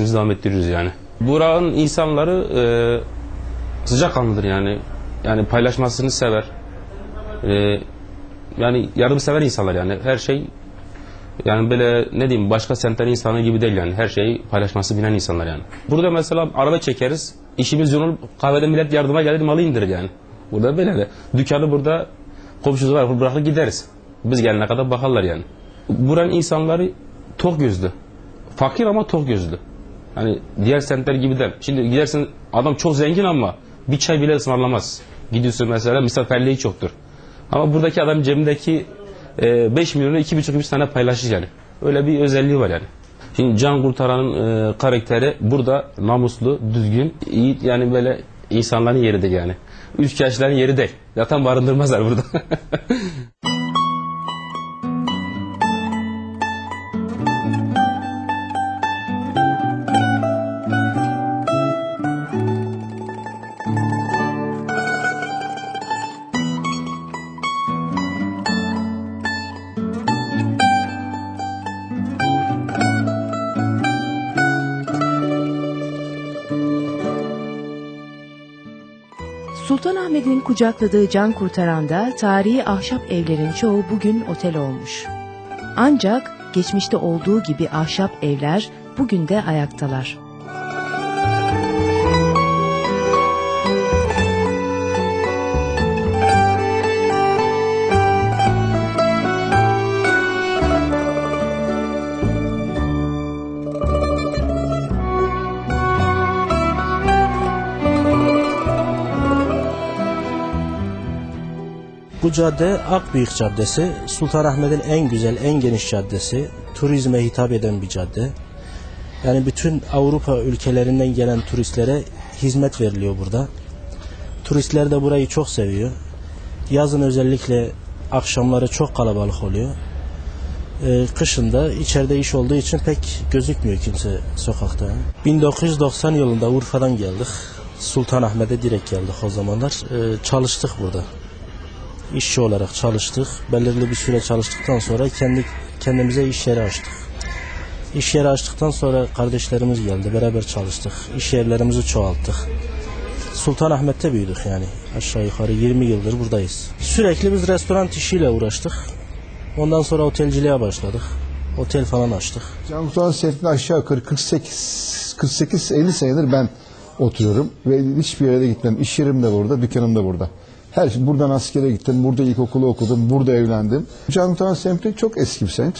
Biz devam ettiriyoruz yani. Buranın insanları e, sıcakkanlıdır yani. Yani paylaşmasını sever. E, yani yardımsever insanlar yani. Her şey yani böyle ne diyeyim başka semtlerin insanı gibi değil yani. Her şeyi paylaşması bilen insanlar yani. Burada mesela araba çekeriz. işimiz yoğun kahvede millet yardıma gelir malı indirir yani. Burada böyle de. Dükkanı burada komşusu var bırakır gideriz. Biz gelene kadar bakarlar yani. Buranın insanları tok gözlü. Fakir ama tok gözlü. Hani diğer semtler gibi değil. Şimdi gidersin adam çok zengin ama bir çay bile ısmarlamaz. Gidiyorsun mesela misafirliği çoktur. Ama buradaki adam cebindeki 5 milyonu 2,5-3 tane paylaşır yani. Öyle bir özelliği var yani. Şimdi Can Kurtaran'ın e, karakteri burada namuslu, düzgün, iyi yani böyle insanların yeridir yani. Üç kişilerin yeri değil. Zaten barındırmazlar burada. Sultanahmet'in kucakladığı can kurtaranda tarihi ahşap evlerin çoğu bugün otel olmuş. Ancak geçmişte olduğu gibi ahşap evler bugün de ayaktalar. Bu cadde Akbıyık Caddesi, Sultanahmet'in en güzel, en geniş caddesi. Turizme hitap eden bir cadde. Yani bütün Avrupa ülkelerinden gelen turistlere hizmet veriliyor burada. Turistler de burayı çok seviyor. Yazın özellikle akşamları çok kalabalık oluyor. Ee, kışın içeride iş olduğu için pek gözükmüyor kimse sokakta. 1990 yılında Urfa'dan geldik. Sultanahmet'e direkt geldik o zamanlar. Ee, çalıştık burada işçi olarak çalıştık. Belirli bir süre çalıştıktan sonra kendi kendimize iş yeri açtık. İş yeri açtıktan sonra kardeşlerimiz geldi. Beraber çalıştık. İş yerlerimizi çoğalttık. Sultanahmet'te büyüdük yani. Aşağı yukarı 20 yıldır buradayız. Sürekli biz restoran işiyle uğraştık. Ondan sonra otelciliğe başladık. Otel falan açtık. Can Kurtaran semtinde aşağı yukarı 48 48 50 senedir ben oturuyorum ve hiçbir yere de gitmedim. İş yerim de burada, dükkanım da burada. Her şey buradan askere gittim, burada ilkokulu okudum, burada evlendim. Can Kurtaran semti çok eski bir semt.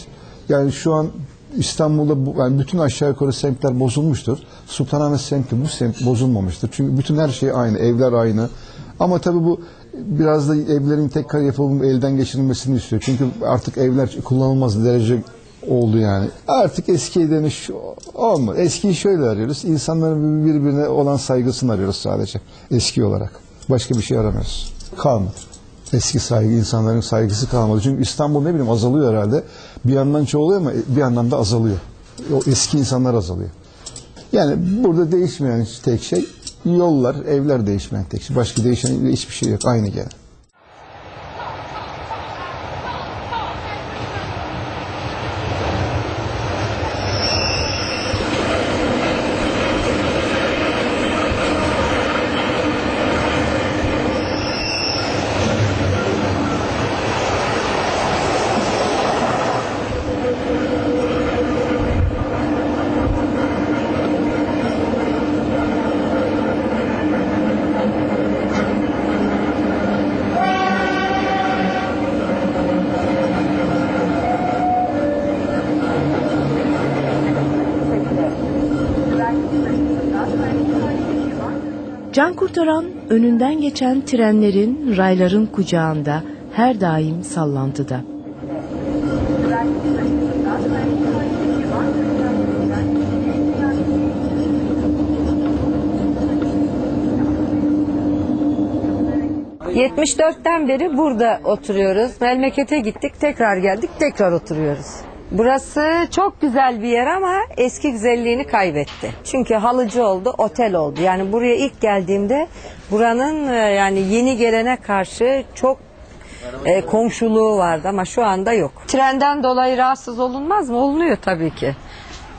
Yani şu an İstanbul'da bu, yani bütün aşağı yukarı semtler bozulmuştur. Sultanahmet semti bu semt bozulmamıştır. Çünkü bütün her şey aynı, evler aynı. Ama tabii bu biraz da evlerin tekrar yapılıp elden geçirilmesini istiyor. Çünkü artık evler kullanılmaz derece oldu yani. Artık eskiye dönüş olmadı. Eskiyi şöyle arıyoruz. İnsanların birbirine olan saygısını arıyoruz sadece. Eski olarak. Başka bir şey aramıyoruz. Kalmadı. Eski saygı, insanların saygısı kalmadı. Çünkü İstanbul ne bileyim azalıyor herhalde. Bir yandan çoğalıyor ama bir yandan da azalıyor. O eski insanlar azalıyor. Yani burada değişmeyen tek şey yollar, evler değişmeyen tek şey. Başka değişen hiçbir şey yok. Aynı gene. Can kurtaran önünden geçen trenlerin, rayların kucağında her daim sallantıda. Hı. 74'ten beri burada oturuyoruz. Memlekete gittik, tekrar geldik, tekrar oturuyoruz. Burası çok güzel bir yer ama eski güzelliğini kaybetti. Çünkü halıcı oldu, otel oldu. Yani buraya ilk geldiğimde buranın e, yani yeni gelene karşı çok e, komşuluğu vardı ama şu anda yok. Trenden dolayı rahatsız olunmaz mı? Olunuyor tabii ki.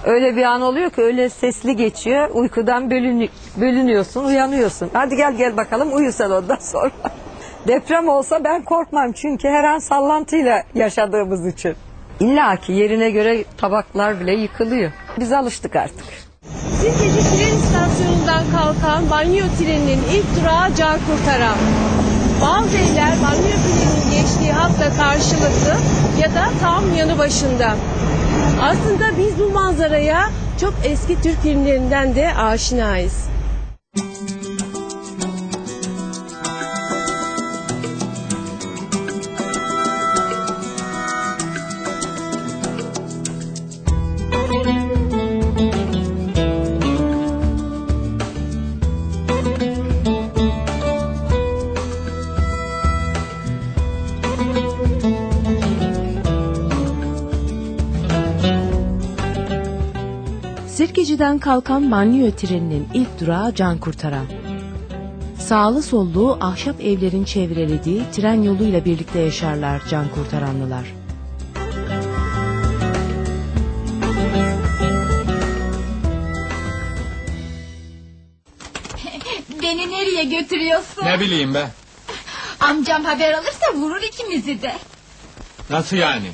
Öyle bir an oluyor ki öyle sesli geçiyor. Uykudan bölünü- bölünüyorsun, uyanıyorsun. Hadi gel gel bakalım uyu sen ondan sonra. Deprem olsa ben korkmam çünkü her an sallantıyla yaşadığımız için. İlla ki yerine göre tabaklar bile yıkılıyor. Biz alıştık artık. Sirkeci tren istasyonundan kalkan banyo treninin ilk durağı Can Kurtaran. Bazı evler banyo treninin geçtiği hatta karşılıklı ya da tam yanı başında. Aslında biz bu manzaraya çok eski Türk filmlerinden de aşinayız. Sirkeci'den kalkan banliyö treninin ilk durağı Can Kurtaran. Sağlı sollu ahşap evlerin çevrelediği tren yoluyla birlikte yaşarlar can kurtaranlılar. Beni nereye götürüyorsun? Ne bileyim be. Amcam haber alırsa vurur ikimizi de. Nasıl yani?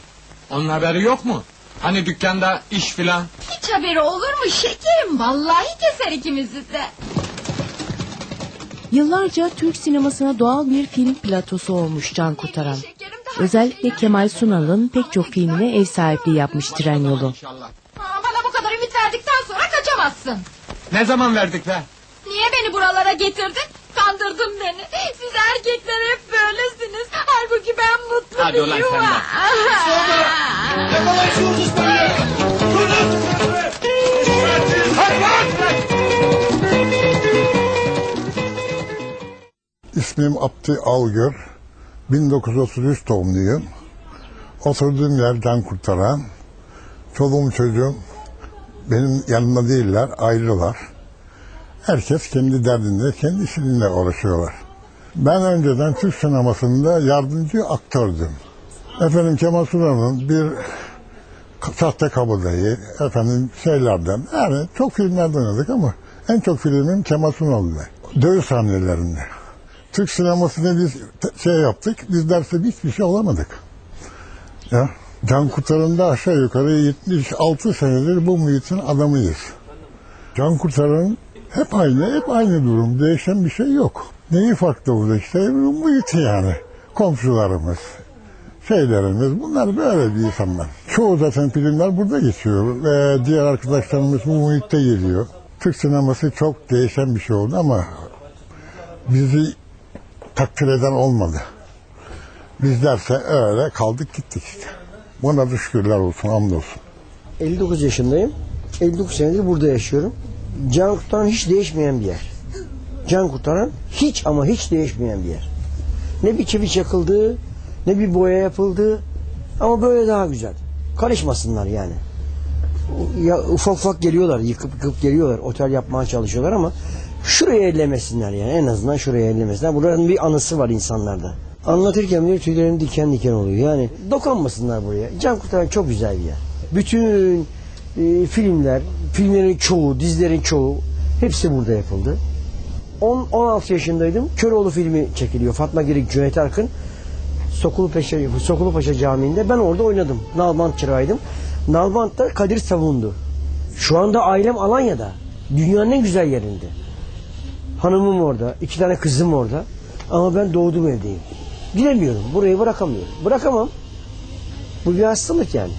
Onun haberi yok mu? Hani dükkanda iş filan? Hiç haberi olur mu şekerim? Vallahi keser ikimizi de. Yıllarca Türk sinemasına doğal bir film platosu olmuş Can Kurtaran. Özellikle Kemal Sunal'ın pek çok filmine ev sahipliği yapmış tren yolu. Aa, Bana bu kadar ümit verdikten sonra kaçamazsın. Ne zaman verdik be? Niye beni buralara getirdin? Kandırdın beni. Siz erkekler hep böylesiniz. Halbuki ben mutlu Hadi bir ulan sen yuva. de. İsmim Abdi Algör. 1933 doğumluyum. Oturduğum yer can kurtaran. Çoluğum çocuğum benim yanımda değiller, ayrılar. Herkes kendi derdinde, kendi işiyle uğraşıyorlar. Ben önceden Türk sinemasında yardımcı aktördüm. Efendim Kemal Sunal'ın bir sahte kabadayı, efendim şeylerden, yani çok filmlerden oynadık ama en çok filmim Kemal Sunal'dı. Dövüş sahnelerinde. Türk sinemasında biz şey yaptık, biz derste hiçbir şey olamadık. Ya, Can Kurtaran'da aşağı yukarı 76 senedir bu muhitin adamıyız. Can Kurtaran hep aynı, hep aynı durum. Değişen bir şey yok. Neyi farklı burada işte? Bu muhiti yani. Komşularımız, şeylerimiz bunlar böyle bir insanlar. Çoğu zaten filmler burada geçiyor ve diğer arkadaşlarımız bu muhitte geliyor. Türk sineması çok değişen bir şey oldu ama bizi takdir eden olmadı. Bizlerse öyle kaldık gittik işte. Buna da şükürler olsun, hamdolsun. 59 yaşındayım. 59 senedir burada yaşıyorum. Can kurtaran hiç değişmeyen bir yer. Can kurtaran hiç ama hiç değişmeyen bir yer. Ne bir çivi çakıldı, ne bir boya yapıldı. Ama böyle daha güzel. Karışmasınlar yani. Ya ufak ufak geliyorlar, yıkıp yıkıp geliyorlar. Otel yapmaya çalışıyorlar ama şuraya ellemesinler yani. En azından şuraya ellemesinler. Buranın bir anısı var insanlarda. Anlatırken bile tüylerim diken diken oluyor. Yani dokunmasınlar buraya. Can Kurtaran çok güzel bir yer. Bütün e, filmler, filmlerin çoğu, dizilerin çoğu hepsi burada yapıldı. 10 16 yaşındaydım. Köroğlu filmi çekiliyor. Fatma Girik, Cüneyt Arkın. Sokulupaşa, Sokulupaşa Camii'nde ben orada oynadım. Nalbant çırağıydım. Nalbant da Kadir Savundu. Şu anda ailem Alanya'da. Dünyanın en güzel yerinde. Hanımım orada, iki tane kızım orada. Ama ben doğduğum evdeyim. Gidemiyorum, burayı bırakamıyorum. Bırakamam. Bu bir hastalık yani.